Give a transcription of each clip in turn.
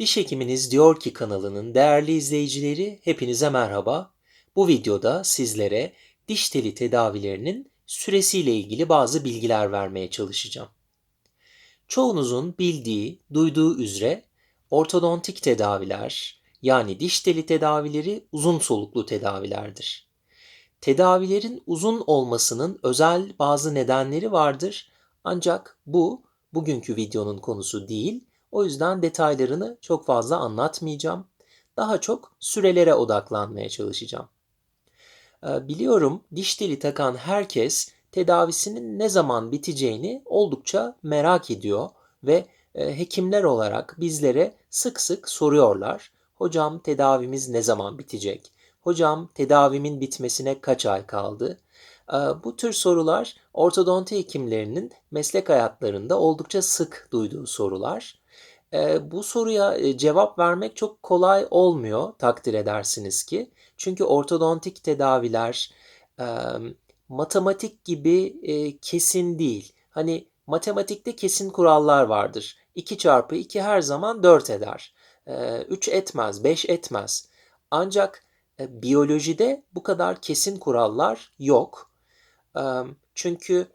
Diş Hekiminiz Diyor Ki kanalının değerli izleyicileri hepinize merhaba. Bu videoda sizlere diş teli tedavilerinin süresiyle ilgili bazı bilgiler vermeye çalışacağım. Çoğunuzun bildiği, duyduğu üzere ortodontik tedaviler yani diş teli tedavileri uzun soluklu tedavilerdir. Tedavilerin uzun olmasının özel bazı nedenleri vardır ancak bu bugünkü videonun konusu değil. O yüzden detaylarını çok fazla anlatmayacağım. Daha çok sürelere odaklanmaya çalışacağım. Ee, biliyorum diş teli takan herkes tedavisinin ne zaman biteceğini oldukça merak ediyor ve e, hekimler olarak bizlere sık sık soruyorlar. Hocam tedavimiz ne zaman bitecek? Hocam tedavimin bitmesine kaç ay kaldı? Ee, bu tür sorular ortodonti hekimlerinin meslek hayatlarında oldukça sık duyduğu sorular. Ee, bu soruya e, cevap vermek çok kolay olmuyor takdir edersiniz ki. Çünkü ortodontik tedaviler e, matematik gibi e, kesin değil. Hani matematikte kesin kurallar vardır. 2 çarpı 2 her zaman 4 eder. 3 etmez, 5 etmez. Ancak biyolojide bu kadar kesin kurallar yok. Çünkü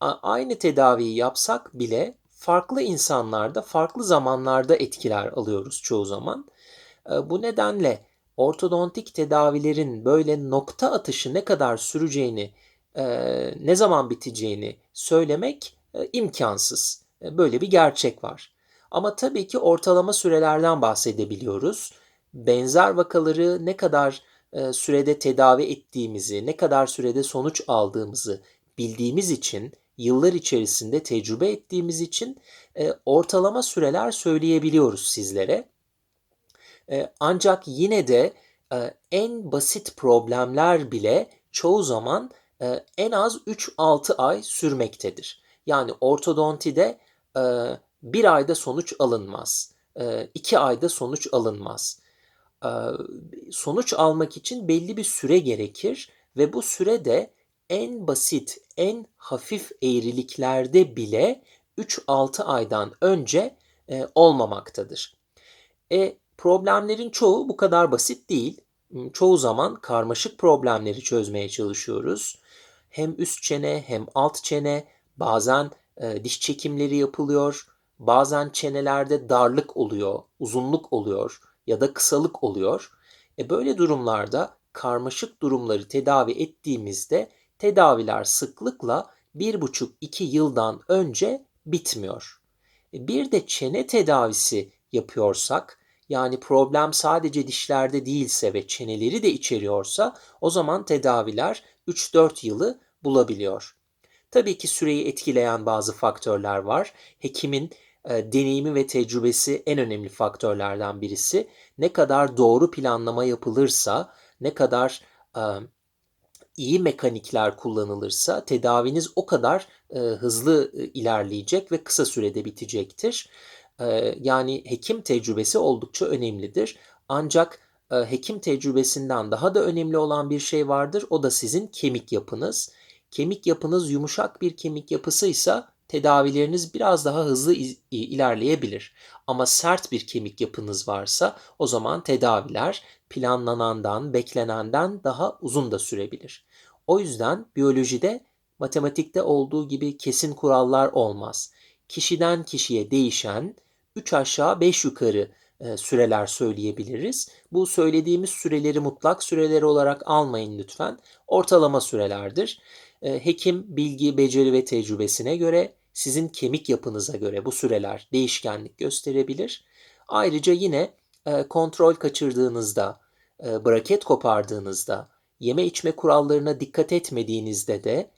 aynı tedaviyi yapsak bile farklı insanlarda farklı zamanlarda etkiler alıyoruz çoğu zaman. Bu nedenle ortodontik tedavilerin böyle nokta atışı ne kadar süreceğini, ne zaman biteceğini söylemek imkansız. Böyle bir gerçek var. Ama tabii ki ortalama sürelerden bahsedebiliyoruz. Benzer vakaları ne kadar sürede tedavi ettiğimizi, ne kadar sürede sonuç aldığımızı bildiğimiz için, yıllar içerisinde tecrübe ettiğimiz için ortalama süreler söyleyebiliyoruz sizlere. Ancak yine de en basit problemler bile çoğu zaman en az 3-6 ay sürmektedir. Yani ortodontide bir ayda sonuç alınmaz. iki ayda sonuç alınmaz. Sonuç almak için belli bir süre gerekir ve bu süre de en basit, en hafif eğriliklerde bile 3-6 aydan önce olmamaktadır. E, problemlerin çoğu bu kadar basit değil. Çoğu zaman karmaşık problemleri çözmeye çalışıyoruz. Hem üst çene hem alt çene, bazen e, diş çekimleri yapılıyor, bazen çenelerde darlık oluyor, uzunluk oluyor ya da kısalık oluyor. E böyle durumlarda karmaşık durumları tedavi ettiğimizde tedaviler sıklıkla 1,5-2 yıldan önce bitmiyor. E bir de çene tedavisi yapıyorsak yani problem sadece dişlerde değilse ve çeneleri de içeriyorsa o zaman tedaviler 3-4 yılı bulabiliyor. Tabii ki süreyi etkileyen bazı faktörler var. Hekimin e, deneyimi ve tecrübesi en önemli faktörlerden birisi. Ne kadar doğru planlama yapılırsa, ne kadar e, iyi mekanikler kullanılırsa tedaviniz o kadar e, hızlı e, ilerleyecek ve kısa sürede bitecektir. E, yani hekim tecrübesi oldukça önemlidir. Ancak e, hekim tecrübesinden daha da önemli olan bir şey vardır. O da sizin kemik yapınız. Kemik yapınız yumuşak bir kemik yapısıysa tedavileriniz biraz daha hızlı ilerleyebilir. Ama sert bir kemik yapınız varsa o zaman tedaviler planlanandan, beklenenden daha uzun da sürebilir. O yüzden biyolojide matematikte olduğu gibi kesin kurallar olmaz. Kişiden kişiye değişen 3 aşağı 5 yukarı süreler söyleyebiliriz. Bu söylediğimiz süreleri mutlak süreler olarak almayın lütfen. Ortalama sürelerdir. E, hekim bilgi, beceri ve tecrübesine göre sizin kemik yapınıza göre bu süreler değişkenlik gösterebilir. Ayrıca yine e, kontrol kaçırdığınızda, e, braket kopardığınızda, yeme içme kurallarına dikkat etmediğinizde de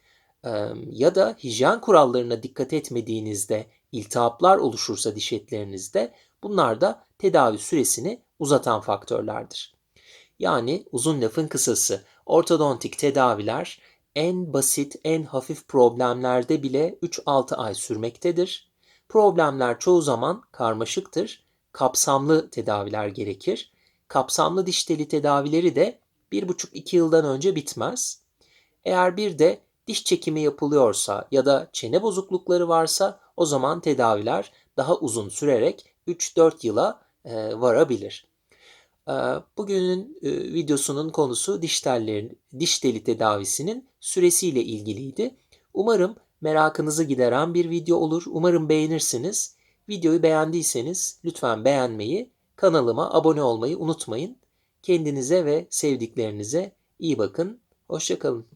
e, ya da hijyen kurallarına dikkat etmediğinizde iltihaplar oluşursa diş etlerinizde bunlar da tedavi süresini uzatan faktörlerdir. Yani uzun lafın kısası ortodontik tedaviler en basit, en hafif problemlerde bile 3-6 ay sürmektedir. Problemler çoğu zaman karmaşıktır. Kapsamlı tedaviler gerekir. Kapsamlı diş teli tedavileri de 1,5-2 yıldan önce bitmez. Eğer bir de diş çekimi yapılıyorsa ya da çene bozuklukları varsa o zaman tedaviler daha uzun sürerek 3-4 yıla e, varabilir. E, bugünün e, videosunun konusu diş tellerin, diş teli tedavisinin süresiyle ilgiliydi. Umarım merakınızı gideren bir video olur. Umarım beğenirsiniz. Videoyu beğendiyseniz lütfen beğenmeyi, kanalıma abone olmayı unutmayın. Kendinize ve sevdiklerinize iyi bakın. Hoşçakalın.